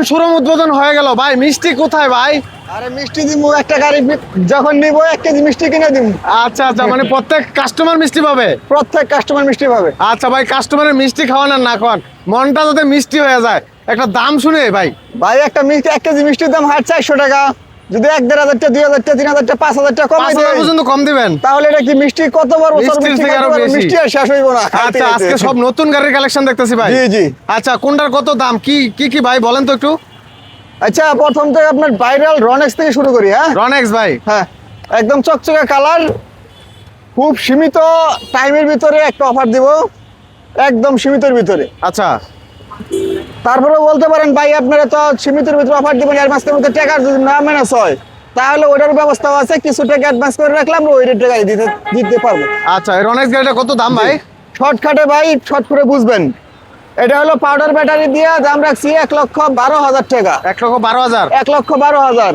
নতুন শোরুম উদ্বোধন হয়ে গেল। ভাই মিষ্টি কোথায় ভাই? আরে মিষ্টি দিব একটা গাড়ি যখন নিব এক কেজি মিষ্টি কিনে দিব আচ্ছা আচ্ছা মানে প্রত্যেক কাস্টমার মিষ্টি পাবে? প্রত্যেক কাস্টমার মিষ্টি পাবে। আচ্ছা ভাই কাস্টমারের মিষ্টি খাওয়ান আর না খাওয়ান মনটা যাতে মিষ্টি হয়ে যায়। একটা দাম শুনে ভাই। ভাই একটা মিষ্টি এক কেজি মিষ্টির দাম হাট চারশো টাকা। যদি এক দেড় হাজার টাকা দুই হাজার টাকা তিন হাজার টাকা পাঁচ হাজার টাকা কমাই দেয় পর্যন্ত কম দিবেন। তাহলে এটা কি মিষ্টি? কত বড় বছর মিষ্টি থেকে খাইতে আরও পারব? বেশি। মিষ্টি আর শেষ হইব না। আচ্ছা আজকে সব নতুন গাড়ির কালেকশন দেখতেছি ভাই। জি জি। আচ্ছা কোনটার কত দাম? কি কি কি ভাই বলেন তো একটু। আচ্ছা প্রথম থেকে আপনার ভাইরাল রনেক্স থেকে শুরু করি হ্যাঁ? রনেক্স ভাই। হ্যাঁ একদম চকচকে কালার খুব সীমিত টাইমের ভিতরে একটা অফার দিব একদম সীমিতের ভিতরে। আচ্ছা। তারপরে বলতে পারেন ভাই আপনারা তো সীমিতের ভিতরে অফার দিবেন অ্যাডভান্স মধ্যে টাকার যদি না ম্যানেজ হয় তাহলে ওটার ব্যবস্থা আছে কিছু টাকা অ্যাডভান্স করে রাখলাম ওই রেট টাকা দিতে দিতে পারব। আচ্ছা রনেক্স গাড়িটা কত দাম ভাই? শর্টকাটে ভাই শর্ট করে বুঝবেন। এটা হলো পাউডার ব্যাটারি দিয়ে দাম রাখছি এক লক্ষ বারো হাজার টাকা। এক লক্ষ বারো হাজার? এক লক্ষ বারো হাজার।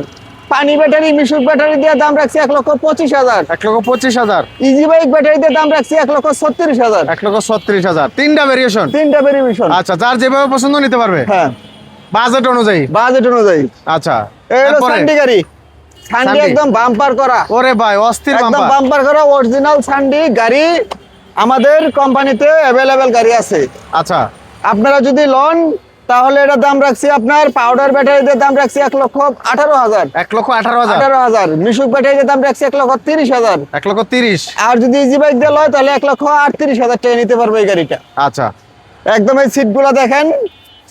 পানি ব্যাটারি মিশুক ব্যাটারি দিয়ে দাম রাখছি এক লক্ষ পঁচিশ হাজার। এক লক্ষ পঁচিশ হাজার। ইজি বাইক ব্যাটারি দিয়ে দাম রাখছি এক লক্ষ ছত্রিশ হাজার। এক লক্ষ ছত্রিশ হাজার। তিনটা ভেরিয়েশন তিনটা ভেরিয়েশন আচ্ছা যার যেভাবে পছন্দ নিতে পারবে? হ্যাঁ। বাজেট অনুযায়ী? বাজেট অনুযায়ী। আচ্ছা। তারপরে? সান্ডি গাড়ি। সান্ডি। একদম বাম্পার করা। ওরে ভাই অস্থির একদম বাম্পার করা অরিজিনাল সান্ডি গাড়ি। আমাদের কোম্পানিতে অ্যাভেলেবেল গাড়ি আছে। আচ্ছা। আপনারা যদি লন তাহলে এটা দাম রাখছি আপনার পাউডার ব্যাটারিতে দাম রাখছি এক লক্ষ আঠারো হাজার। এক লক্ষ আঠারো হাজার? আঠারো হাজার। মিশুক ব্যাটারিতে দাম রাখছি এক লক্ষ তিরিশ হাজার। এক লক্ষ তিরিশ? আর যদি ইজি বাইক দিয়ে লয় তাহলে এক লক্ষ আটত্রিশ হাজার টাকা নিতে পারবে এই গাড়িটা। আচ্ছা। একদম এই সিটগুলো দেখেন।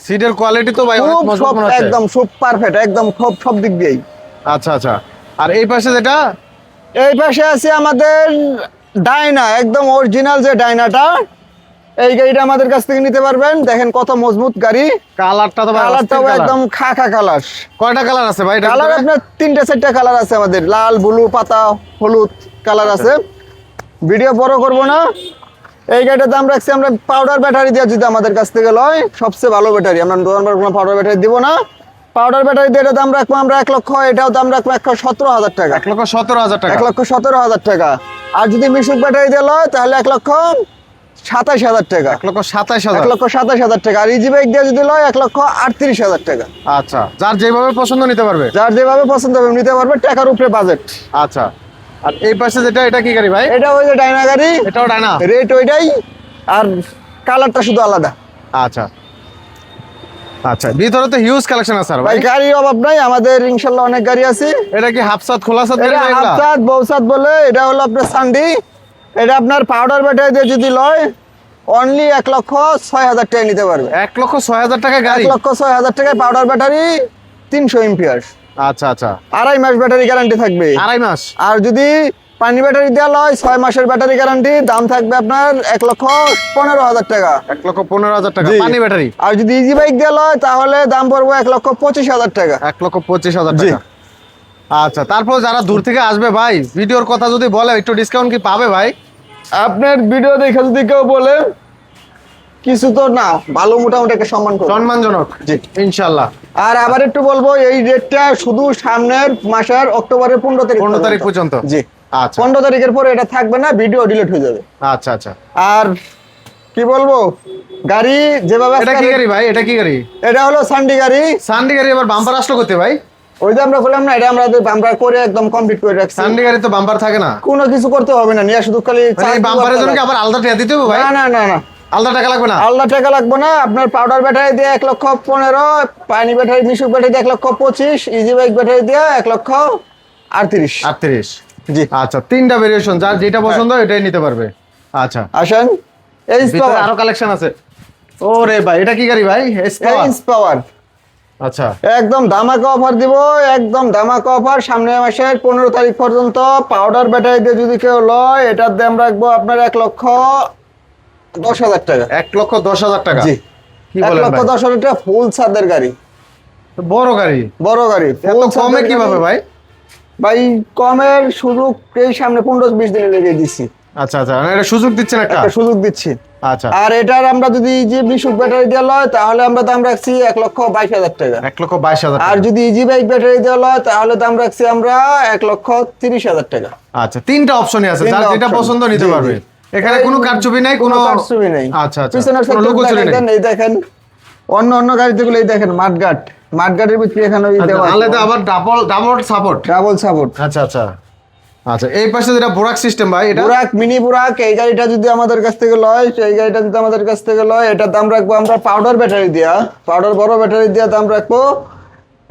সিটের কোয়ালিটি তো ভাই খুব সব একদম খুব পারফেক্ট একদম খুব সব দিক দিয়েই। আচ্ছা আচ্ছা। আর এই পাশে যেটা? এই পাশে আছে আমাদের ডাইনা একদম অরিজিনাল যে ডাইনাটা এই গাড়িটা আমাদের কাছ থেকে নিতে পারবেন। দেখেন কত মজবুত গাড়ি। কালারটা তো কালারটাও একদম খা খা কালার কয়টা কালার আছে ভাই? কালার আপনার তিনটা চারটা কালার আছে আমাদের। লাল ব্লু পাতা হলুদ কালার আছে। ভিডিও বড় করব না। এই গাড়িটার দাম রাখছি আমরা পাউডার ব্যাটারি দিয়ে যদি আমাদের কাছ থেকে লয় সবচেয়ে ভালো ব্যাটারি আমরা দোকানবার কোনো পাউডার ব্যাটারি দিব না। পাউডার ব্যাটারি দিয়ে দাম রাখব আমরা এক লক্ষ এটাও দাম রাখব এক সতেরো হাজার টাকা। এক লক্ষ সতেরো হাজার টাকা। এক লক্ষ সতেরো হাজার টাকা। আর যদি মিশুক ব্যাটারি দিয়ে লয় তাহলে এক লক্ষ সাতাশ হাজার টাকা। এক লক্ষ সাতাইশ এক হাজার লক্ষ সাতাশ হাজার টাকা। আর ইজি বাইক দিয়ে যদি লয় এক লক্ষ আটত্রিশ হাজার টাকা। আচ্ছা যার যেভাবে পছন্দ নিতে পারবে? যার যেভাবে পছন্দ হবে নিতে পারবে টাকার উপরে বাজেট আচ্ছা আর এই পাশে যেটা এটা কি গাড়ি ভাই? এটা ওই যে ডাইনা গাড়ি। এটাও ডানা রেট ওইটাই আর কালারটা শুধু আলাদা। আচ্ছা। আচ্ছা ভিতরে তো হিউজ কালেকশন আছে ভাই। গাড়ির অভাব নাই আমাদের ইনশাল্লাহ অনেক গাড়ি আছে। এটা কি হাফ সাত খোলা সাত গাড়ি এটা হাফসাত বৌসাত বলে এটা হলো আপনার সান্ডি এটা আপনার পাউডার ব্যাটারি দিয়ে যদি লয় অনলি এক লক্ষ ছয় হাজার টাকা নিতে পারবে। এক লক্ষ ছয় হাজার টাকা এক গাড়ি লক্ষ ছয় হাজার টাকায় পাউডার ব্যাটারি তিনশো এম্পিয়ার আচ্ছা আচ্ছা। আড়াই মাস ব্যাটারি গ্যারান্টি থাকবে। আড়াই মাস? আর যদি পানি ব্যাটারি দেওয়া লয় ছয় মাসের ব্যাটারি গ্যারান্টি দাম থাকবে আপনার এক লক্ষ পনেরো হাজার টাকা। এক লক্ষ পনেরো হাজার টাকা পানি ব্যাটারি আর যদি ইজি বাইক দেওয়া লয় তাহলে দাম পড়বে এক লক্ষ পঁচিশ হাজার টাকা। এক লক্ষ পঁচিশ হাজার। টাকা। আচ্ছা তারপর যারা দূর থেকে আসবে ভাই ভিডিওর কথা যদি বলে একটু ডিসকাউন্ট কি পাবে ভাই? আপনার ভিডিও দেখে যদি কেউ বলে কিছু তো না ভালো মোটামুটি একটা সম্মান করবে। সম্মানজনক। জি। ইনশাল্লাহ আর আবার একটু বলব এই রেটটা শুধু সামনের মাসের অক্টোবরের পনেরো তারিখ পনেরো তারিখ পর্যন্ত। জি। আচ্ছা। পনেরো তারিখের পরে এটা থাকবে না ভিডিও ডিলিট হয়ে যাবে। আচ্ছা আচ্ছা। আর কি বলব গাড়ি যেভাবে এটা কি গাড়ি ভাই? এটা কি গাড়ি? এটা হলো সান্ডি গাড়ি। সানডে গাড়ি আবার বাম্পার আসলো করতে ভাই? ওই যে আমরা বললাম না এটা আমরা আমরা করে একদম কমপ্লিট করে রাখছি। সানডে গাড়ি তো বাম্পার থাকে না। কোনো কিছু করতে হবে না নিয়ে শুধু খালি মানে এই বাম্পারের জন্য কি আবার আলাদা টাকা দিতে হবে ভাই। না না না না। আলাদা টাকা লাগবে না? আলাদা টাকা লাগবে না আপনার পাউডার ব্যাটারি দিয়ে এক লক্ষ পনেরো পানি ব্যাটারি মিশুক ব্যাটারি দিয়ে এক লক্ষ পঁচিশ ইজি বাইক ব্যাটারি দিয়ে এক লক্ষ আটত্রিশ। আটত্রিশ? জি। আচ্ছা তিনটা ভেরিয়েশন যার যেটা পছন্দ এটাই নিতে পারবে। আচ্ছা। আসেন পাওয়ার আরও কালেকশন আছে। ওরে ভাই এটা কি গাড়ি ভাই? এস পাওয়ার আচ্ছা। একদম ধামাকা অফার দিব একদম ধামাকা অফার সামনের মাসের পনেরো তারিখ পর্যন্ত পাউডার ব্যাটারি দিয়ে যদি কেউ লয় এটার দাম রাখব আপনার এক লক্ষ দশ হাজার টাকা। এক লক্ষ দশ হাজার টাকা? জি। এক লক্ষ দশ হাজার টাকা ফুল ছাদের গাড়ি। বড় গাড়ি? বড় গাড়ি। কমে কীভাবে ভাই? ভাই কমের সুযোগ এই সামনে পনেরো বিশ দিনে লেগে দিচ্ছি। আচ্ছা আচ্ছা। মানে এটা সুযোগ দিচ্ছেন একটা সুযোগ দিচ্ছি। আচ্ছা। আর এটার আমরা যদি যে বিশুক ব্যাটারি দেওয়া লয় তাহলে আমরা দাম রাখছি এক লক্ষ বাইশ হাজার টাকা। এক লক্ষ বাইশ হাজার আর যদি ইজি বাইক ব্যাটারি দেওয়া লয় তাহলে দাম রাখছি আমরা এক লক্ষ তিরিশ হাজার টাকা। আচ্ছা তিনটা অপশনই আছে যার যেটা পছন্দ নিতে পারবে। এখানে কোনো কারচুপি নাই কোনো কারচুপি নেই। আচ্ছা আচ্ছা। পিছনের চলে দেখেন, এই দেখেন। অন্য অন্য গাড়িতে গুলো এই দেখেন মাঠঘাট। মাঠঘাটের ভিতরে এখানে তাহলে তো আবার double double support double support আচ্ছা আচ্ছা। আচ্ছা এই পাশে যেটা বোরাক সিস্টেম ভাই এটা? বুরাক মিনি বুরাক এই গাড়িটা যদি আমাদের কাছ থেকে লয় এই গাড়িটা যদি আমাদের কাছ থেকে লয় এটার দাম রাখব আমরা পাউডার ব্যাটারি দিয়া। পাউডার বড় ব্যাটারি দিয়া দাম রাখব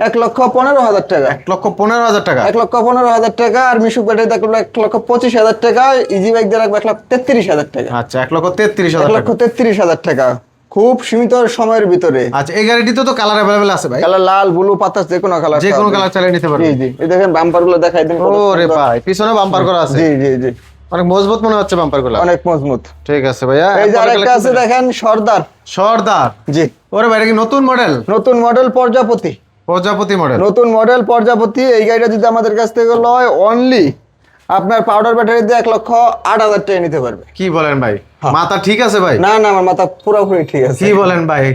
এক লক্ষ পনেরো হাজার টাকা। এক লক্ষ পনেরো হাজার টাকা? এক লক্ষ পনেরো হাজার টাকা আর মিশুক ব্যাটারি রাখব এক লক্ষ পঁচিশ হাজার টাকা ইজি বাইক দিয়ে রাখব এক লক্ষ তেত্রিশ হাজার টাকা। আচ্ছা এক লক্ষ তেত্রিশ হাজার লক্ষ তেত্রিশ হাজার টাকা। খুব সীমিত সময়ের ভিতরে। আচ্ছা এই গাড়িটিতে তো কালার অ্যাভেলেবেল আছে ভাই। কালার লাল ব্লু পাতা যে কোনো কালার যে কোনো কালার চালিয়ে নিতে জি পারবেন জি। এই দেখেন বাম্পারগুলো দেখাই দিন ও রে ভাই পিছনে বাম্পার করা আছে। জি জি জি। অনেক মজবুত মনে হচ্ছে বাম্পারগুলো। অনেক মজবুত। ঠিক আছে ভাইয়া এই যে আরেকটা আছে দেখেন সর্দার। সর্দার? জি। ওরে ভাই এটা কি নতুন মডেল নতুন মডেল প্রজাপতি। প্রজাপতি মডেল নতুন মডেল প্রজাপতি এই গাড়িটা যদি আমাদের কাছ থেকে লয় অনলি আপনার পাউডার ব্যাটারি দিয়ে এক লক্ষ আট হাজার টাকা নিতে পারবে। কি বলেন ভাই? হ্যাঁ। মাথা ঠিক আছে ভাই? না না আমার মাথা পুরোপুরি ঠিক আছে। কি বলেন ভাই?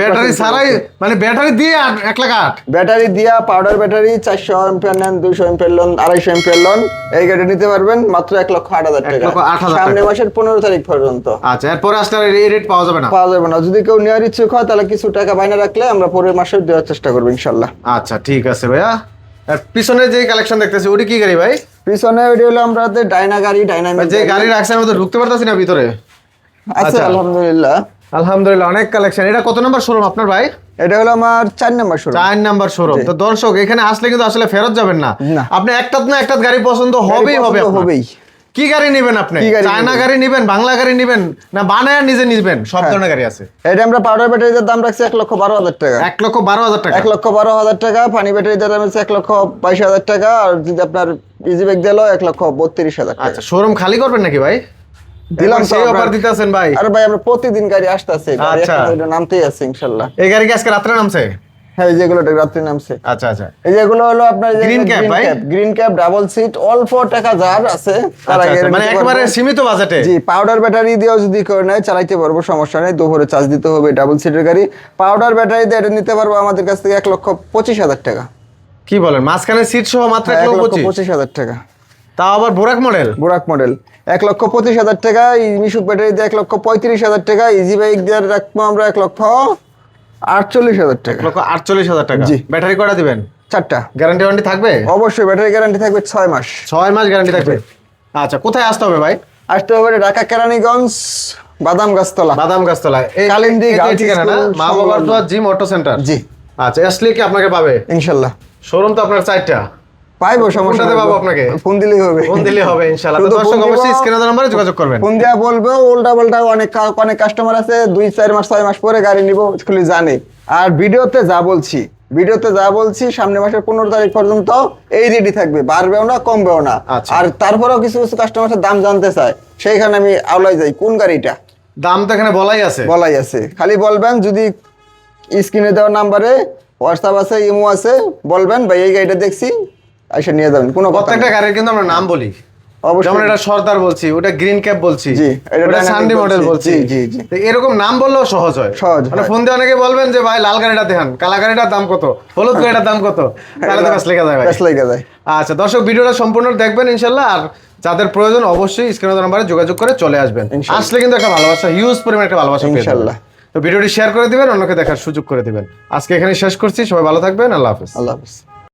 ব্যাটারি ছাড়াই মানে ব্যাটারি দিয়ে এক লাখ আট? ব্যাটারি দিয়া পাউডার ব্যাটারি চারশো এম্পিয়ার নেন দুইশো এম্পিয়ার লোন আড়াইশো এম্পিয়ার লোন এই গাড়ি নিতে পারবেন মাত্র এক লক্ষ আট হাজার টাকা। সামনে মাসের পনেরো তারিখ পর্যন্ত। আচ্ছা এরপরে আসলে এই রেট পাওয়া যাবে না? পাওয়া যাবে না। যদি কেউ নেওয়ার ইচ্ছুক হয় তাহলে কিছু টাকা বাইনা রাখলে আমরা পরের মাসে দেওয়ার চেষ্টা করব ইনশাল্লাহ। আচ্ছা ঠিক আছে ভাইয়া। পিছনে যে কালেকশন দেখতেছি ওটি কি গাড়ি ভাই? পিছনে ওইটা হলো আমরা ডাইনা গাড়ি ডাইনামিক যে গাড়ি রাখছে আমরা তো ঢুকতে পারতাছি না ভিতরে। আচ্ছা। আলহামদুলিল্লাহ। আলহামদুলিল্লাহ অনেক কালেকশন এটা কত নম্বর শোরুম আপনার ভাই? এটা হলো আমার চার নাম্বার শোরুম চার নাম্বার শোরুম তো দর্শক এখানে আসলে কিন্তু আসলে ফেরত যাবেন না। আপনি একটা না একটা গাড়ি পছন্দ হবেই হবে হবেই। কি গাড়ি নেবেন আপনি? গাড়ি চায়না গাড়ি নেবেন বাংলা গাড়ি নেবেন না বানায় নিজে নিবেন? সব হ্যাঁ। ধরনের গাড়ি আছে। এটা আমরা পাউডার ব্যাটারির দাম রাখছি এক লক্ষ বারো হাজার টাকা। এক লক্ষ বারো হাজার টাকা। এক লক্ষ বারো হাজার টাকা পানি ব্যাটারির দাম হচ্ছে এক লক্ষ বাইশ হাজার টাকা আর যদি আপনার ইজি ব্যাগ দিল এক লক্ষ বত্রিশ হাজার টাকা। আচ্ছা শোরুম খালি করবেন নাকি ভাই? দিলাম সেই। অফার দিতেছেন ভাই। আরে ভাই আমরা প্রতিদিন গাড়ি আসতেছে আচ্ছা। নামতেই আছে ইনশাল্লাহ। এই গাড়ি কি আজকে রাত্রে নামছে? হ্যাঁ এই যেগুলো রাত্রি নামছে। আচ্ছা আচ্ছা। এই যেগুলো হলো আপনার cap, ভাই? গ্রিন ক্যাপ ডাবল সিট অল্প টাকা যার আছে তারা আচ্ছা, আচ্ছা, মানে একেবারে সীমিত বাজেটে জি পাউডার ব্যাটারি দিয়েও যদি করে নেয় চালাইতে পারব সমস্যা নেই দুপুরে চার্জ দিতে হবে ডাবল সিটের গাড়ি। পাউডার ব্যাটারি দিয়ে এটা নিতে পারব আমাদের কাছ থেকে এক লক্ষ পঁচিশ হাজার টাকা। কি বলেন মাঝখানে সিট সহ মাত্র এক লক্ষ পঁচিশ? হাজার টাকা। তাও আবার বোরাক মডেল বুরাক মডেল এক লক্ষ পঁচিশ হাজার টাকা মিশুক ব্যাটারি দিয়ে এক লক্ষ পঁয়ত্রিশ হাজার টাকা ইজি বাইক দিয়ে রাখব আমরা এক লক্ষ। আটচল্লিশ হাজার টাকা। লক্ষ আটচল্লিশ হাজার টাকা। জি। ব্যাটারি কটা দিবেন? চারটা। গ্যারান্টি ওয়ারেন্টি থাকবে? অবশ্যই ব্যাটারি গ্যারান্টি থাকবে ছয় মাস। ছয় মাস গ্যারান্টি থাকবে? আচ্ছা কোথায় আসতে হবে ভাই? আসতে হবে ঢাকা কেরানীগঞ্জ বাদাম গাছতলা। বাদাম গাছতলায় এই কালিন্দী ঠিকানা না? মা বাবার জিম অটো সেন্টার। জি। আচ্ছা আসলে কি আপনাকে পাবে? ইনশাল্লাহ। শোরুম তো আপনার চারটা। পাইবো সমস্যা পাবো আপনাকে? ফোন দিলেই হবে। ফোন দিলে হবে ইনশাআল্লাহ। তো দর্শক অবশ্যই স্ক্রিনে নাম্বারে যোগাযোগ করবেন। ফোন দেওয়া বলব উল্টা পাল্টা অনেক অনেক কাস্টমার আছে দুই চার মাস ছয় মাস পরে গাড়ি নিবো খুলি জানে। আর ভিডিওতে যা বলছি ভিডিওতে যা বলছি সামনে মাসের পনেরো তারিখ পর্যন্ত এই রেডি থাকবে বাড়বেও না কমবেও না। আচ্ছা। আর তারপরেও কিছু কিছু কাস্টমারের দাম জানতে চায় সেইখানে আমি আওলাই যাই কোন গাড়িটা? দাম তো এখানে বলাই আছে। বলাই আছে। খালি বলবেন যদি স্ক্রিনে দেওয়া নাম্বারে হোয়াটসঅ্যাপ আছে ইমো আছে বলবেন ভাই এই গাড়িটা দেখছি। এসে নিয়ে যাবেন কোনো প্রত্যেকটা গাড়ির কিন্তু আমরা নাম বলি। অবশ্যই। যেমন এটা সর্দার বলছি ওটা গ্রিন ক্যাপ বলছি জি, এটা ওটা dynamic মডেল বলছি। বলছি। জি, জি, জি। তো এরকম নাম বললেও সহজ হয়। সহজ মানে ফোন দিয়ে অনেকে বলবেন যে ভাই লাল গাড়িটা দেখান। কালা গাড়িটার দাম কত? হলুদ গাড়িটার দাম কত? তাহলে তো কাজ লেগে যায় ভাই। লেগে যায়। আচ্ছা দর্শক ভিডিওটা সম্পূর্ণ দেখবেন ইনশাল্লাহ। আর যাদের প্রয়োজন অবশ্যই স্ক্রিনের নাম্বারে যোগাযোগ করে চলে আসবেন। আসলে কিন্তু একটা ভালোবাসা হিউজ পরিমাণ একটা ভালোবাসা ইনশাল্লাহ। তো ভিডিওটি শেয়ার করে দিবেন অন্যকে দেখার সুযোগ করে দিবেন। আজকে এখানে শেষ করছি। সবাই ভালো থাকবেন। আল্লাহ হাফেজ। আল্লাহ হাফিজ।